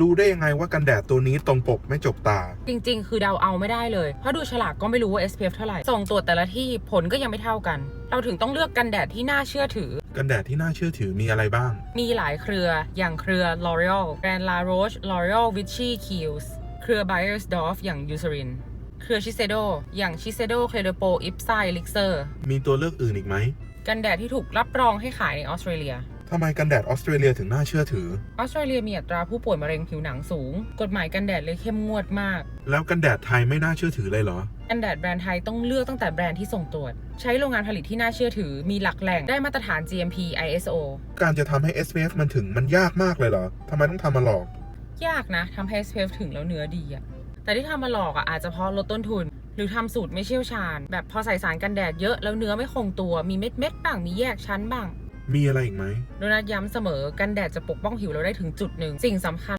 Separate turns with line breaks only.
รู้ได้ยังไงว่ากันแดดตัวนี้ตรงปกไม่จกตา
จริง ๆ คือเดาเอาไม่ได้เลย เพราะดูฉลากก็ไม่รู้ว่า SPF เท่าไหร่ ส่งตรวจแต่ละที่ผลก็ยังไม่เท่ากัน เราถึงต้องเลือกกันแดดที่น่าเชื่อถือ
กันแดดที่น่าเชื่อถือมีอะไรบ้าง
มีหลายเครืออย่างเครือ L'Oreal Grand La Roche L'Oreal Vichy Kiehl's เครือ Beiersdorf อย่าง Eucerin เครือ Shiseido อย่าง Shiseido Credipo Ipsa Elixir
มีตัวเลือกอื่นอีกไหม
กันแดดที่ถูกรับรองให้ขายในออสเตรเลีย
ทำไมกันแดดออสเตรเลียถึงน่าเชื่อถือ
ออสเตรเลียมีอัตราผู้ป่วยมะเร็งผิวหนังสูง กฎหมายกันแดดเลยเข้มงวดมาก
แล้วกันแดดไทยไม่น่าเชื่อถือเลยเหรอ
กันแดดแบรนด์ไทยต้องเลือกตั้งแต่แบรนด์ที่ส่งตรวจ ใช้โรงงานผลิตที่น่าเชื่อถือ มีหลักแหล่งได้มาตรฐาน GMP ISO
การจะทำให้ SPF มันถึงมันยากมากเลยเหรอทำไมต้องทำมาหลอก
ยากนะทำให้ SPF ถึงแล้วเนื้อดีอะแต่ที่ทำมาหลอกอะอาจจะเพราะลดต้นทุน หรือทำสูตรไม่เชี่ยวชาญ แบบพอใส่สารกันแดดเยอะแล้วเนื้อไม่คงตัวมีเม็ดเม็ดๆบ้างมีแยกชั้นบ้าง
มีอะไรอีกไหม
โดนัทย้ำเสมอกันแดดจะปกป้องผิวเราได้ถึงจุดหนึ่ง สิ่งสำคัญ